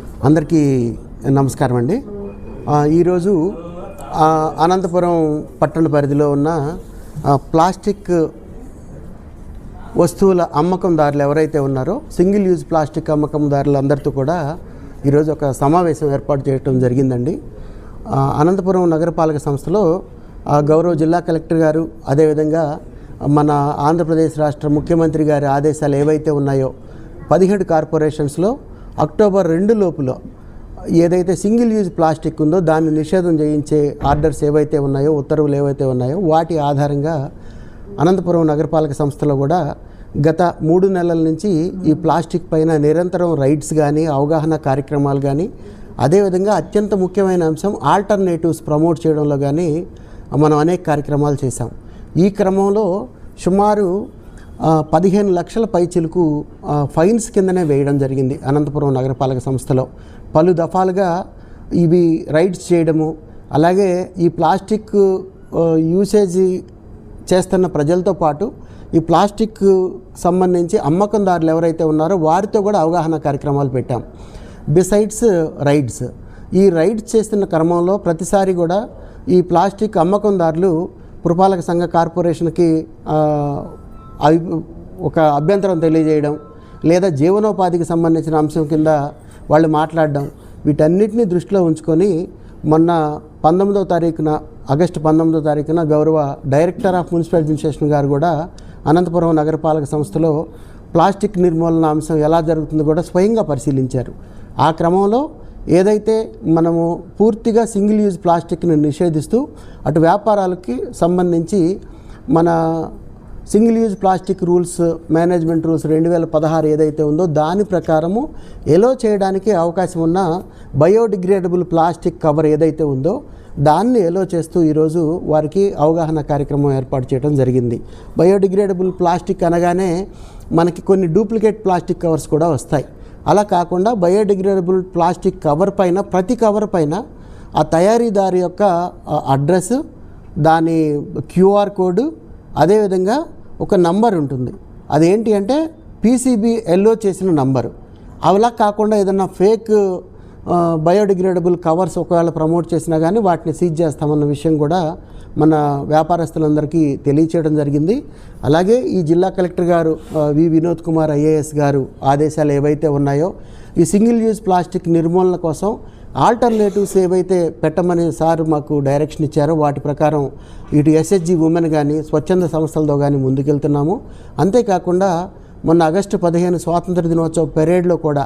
అందరికీ నమస్కారం అండి. ఈరోజు అనంతపురం పట్టణ పరిధిలో ఉన్న ప్లాస్టిక్ వస్తువుల అమ్మకందారులు ఎవరైతే ఉన్నారో సింగిల్ యూజ్ ప్లాస్టిక్ అమ్మకందారులు అందరితో కూడా ఈరోజు ఒక సమావేశం ఏర్పాటు చేయడం జరిగిందండి. అనంతపురం నగరపాలక సంస్థలో గౌరవ జిల్లా కలెక్టర్ గారు అదేవిధంగా మన ఆంధ్రప్రదేశ్ రాష్ట్ర ముఖ్యమంత్రి గారి ఆదేశాలు ఏవైతే ఉన్నాయో పదిహేడు కార్పొరేషన్స్లో అక్టోబర్ రెండు లోపులో ఏదైతే సింగిల్ యూజ్ ప్లాస్టిక్ ఉందో దాన్ని నిషేధం చేయించే ఆర్డర్స్ ఏవైతే ఉన్నాయో ఉత్తర్వులు ఏవైతే ఉన్నాయో వాటి ఆధారంగా అనంతపురం నగరపాలక సంస్థలో కూడా గత మూడు నెలల నుంచి ఈ ప్లాస్టిక్ పైన నిరంతరం రైడ్స్ కానీ అవగాహన కార్యక్రమాలు కానీ అదేవిధంగా అత్యంత ముఖ్యమైన అంశం ఆల్టర్నేటివ్స్ ప్రమోట్ చేయడంలో కానీ మనం అనేక కార్యక్రమాలు చేశాం. ఈ క్రమంలో సుమారు పదిహేను లక్షల పైచిలకు చిలుకు ఫైన్స్ కిందనే వేయడం జరిగింది అనంతపురం నగరపాలక సంస్థలో. పలు దఫాలుగా ఇవి రైడ్స్ చేయడము అలాగే ఈ ప్లాస్టిక్ యూసేజ్ చేస్తున్న ప్రజలతో పాటు ఈ ప్లాస్టిక్ సంబంధించి అమ్మకందారులు ఎవరైతే ఉన్నారో వారితో కూడా అవగాహన కార్యక్రమాలు పెట్టాం. బిసైడ్స్ రైడ్స్ ఈ రైడ్స్ చేస్తున్న క్రమంలో ప్రతిసారి కూడా ఈ ప్లాస్టిక్ అమ్మకందారులు పురపాలక సంఘ కార్పొరేషన్కి అవి ఒక అభ్యంతరం తెలియజేయడం లేదా జీవనోపాధికి సంబంధించిన అంశం కింద వాళ్ళు మాట్లాడడం వీటన్నిటిని దృష్టిలో ఉంచుకొని మొన్న పంతొమ్మిదవ తారీఖున ఆగస్టు పంతొమ్మిదో తారీఖున గౌరవ డైరెక్టర్ ఆఫ్ మున్సిపల్ అడ్మినిస్ట్రేషన్ గారు కూడా అనంతపురం నగరపాలక సంస్థలో ప్లాస్టిక్ నిర్మూలన అంశం ఎలా జరుగుతుందో కూడా స్వయంగా పరిశీలించారు. ఆ క్రమంలో ఏదైతే మనము పూర్తిగా సింగిల్ యూజ్ ప్లాస్టిక్ని నిషేధిస్తూ అటు వ్యాపారాలకి సంబంధించి మన single use plastic rules management rules రెండు వేల పదహారు ఏదైతే ఉందో దాని ప్రకారము ఎలో చేయడానికి అవకాశం ఉన్న బయోడిగ్రేడబుల్ ప్లాస్టిక్ కవర్ ఏదైతే ఉందో దాన్ని ఎలో చేస్తూ ఈరోజు వారికి అవగాహన కార్యక్రమం ఏర్పాటు చేయడం జరిగింది. బయోడిగ్రేడబుల్ ప్లాస్టిక్ అనగానే మనకి కొన్ని డూప్లికేట్ ప్లాస్టిక్ కవర్స్ కూడా వస్తాయి. అలా కాకుండా బయోడిగ్రేడబుల్ ప్లాస్టిక్ కవర్ పైన ప్రతి కవర్ పైన ఆ తయారీదారు యొక్క అడ్రస్ దాని క్యూఆర్ కోడ్ అదేవిధంగా ఒక నంబర్ ఉంటుంది. అదేంటి అంటే పీసీబీ ఎల్లో చేసిన నంబరు. అలా కాకుండా ఏదన్నా ఫేక్ బయోడిగ్రేడబుల్ కవర్స్ ఒకవేళ ప్రమోట్ చేసినా కానీ వాటిని సీజ్ చేస్తామన్న విషయం కూడా మన వ్యాపారస్తులందరికీ తెలియచేయడం జరిగింది. అలాగే ఈ జిల్లా కలెక్టర్ గారు వి వినోద్ కుమార్ ఐఏఎస్ గారు ఆదేశాలు ఏవైతే ఉన్నాయో ఈ సింగిల్ యూజ్ ప్లాస్టిక్ నిర్మూలన కోసం ఆల్టర్నేటివ్స్ ఏవైతే పెట్టమని సార్ మాకు డైరెక్షన్ ఇచ్చారో వాటి ప్రకారం ఇటు ఎస్హెచ్జి ఉమెన్ కానీ స్వచ్ఛంద సంస్థలతో కానీ ముందుకెళ్తున్నాము. అంతేకాకుండా మొన్న ఆగస్టు పదిహేను స్వాతంత్ర దినోత్సవ పెరేడ్లో కూడా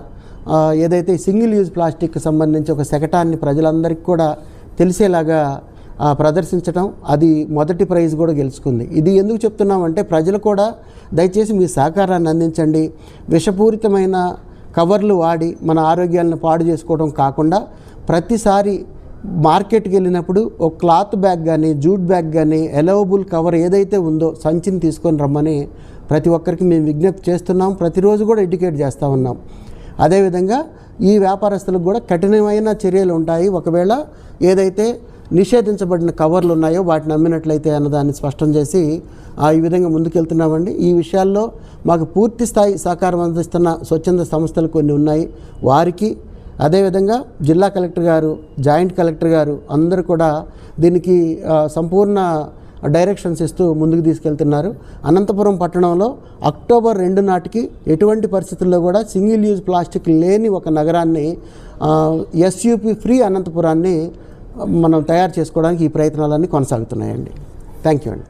ఏదైతే సింగిల్ యూజ్ ప్లాస్టిక్కి సంబంధించి ఒక శకటాన్ని ప్రజలందరికీ కూడా తెలిసేలాగా ప్రదర్శించడం అది మొదటి ప్రైజ్ కూడా గెలుచుకుంది. ఇది ఎందుకు చెప్తున్నామంటే ప్రజలు కూడా దయచేసి మీ సహకారాన్ని అందించండి. విషపూరితమైన కవర్లు వాడి మన ఆరోగ్యాలను పాడు చేసుకోవడం కాకుండా ప్రతిసారి మార్కెట్కి వెళ్ళినప్పుడు ఒక క్లాత్ బ్యాగ్ కానీ జూట్ బ్యాగ్ కానీ ఎలవబుల్ కవర్ ఏదైతే ఉందో సంచిని తీసుకొని రమ్మని ప్రతి ఒక్కరికి మేము విజ్ఞప్తి చేస్తున్నాం. ప్రతిరోజు కూడా ఎడ్యుకేట్ చేస్తూ ఉన్నాం. అదేవిధంగా ఈ వ్యాపారస్తులకు కూడా కఠినమైన చర్యలు ఉంటాయి. ఒకవేళ ఏదైతే నిషేధించబడిన కవర్లు ఉన్నాయో వాటిని అమ్మినట్లయితే అన్నదాన్ని స్పష్టం చేసి ఆ ఈ విధంగా ముందుకెళ్తున్నామండి. ఈ విషయాల్లో మాకు పూర్తి స్థాయి సహకారం అందిస్తున్న స్వచ్ఛంద సంస్థలు కొన్ని ఉన్నాయి. వారికి అదేవిధంగా జిల్లా కలెక్టర్ గారు జాయింట్ కలెక్టర్ గారు అందరూ కూడా దీనికి సంపూర్ణ డైరెక్షన్స్ ఇస్తూ ముందుకు తీసుకెళ్తున్నారు. అనంతపురం పట్టణంలో అక్టోబర్ రెండు నాటికి ఎటువంటి పరిస్థితుల్లో కూడా సింగిల్ యూజ్ ప్లాస్టిక్ లేని ఒక నగరాన్ని ఎస్యూపీ ఫ్రీ అనంతపురాన్ని మనం తయారు చేసుకోవడానికి ఈ ప్రయత్నాలన్నీ కొనసాగుతున్నాయండి. థ్యాంక్ యూ అండి.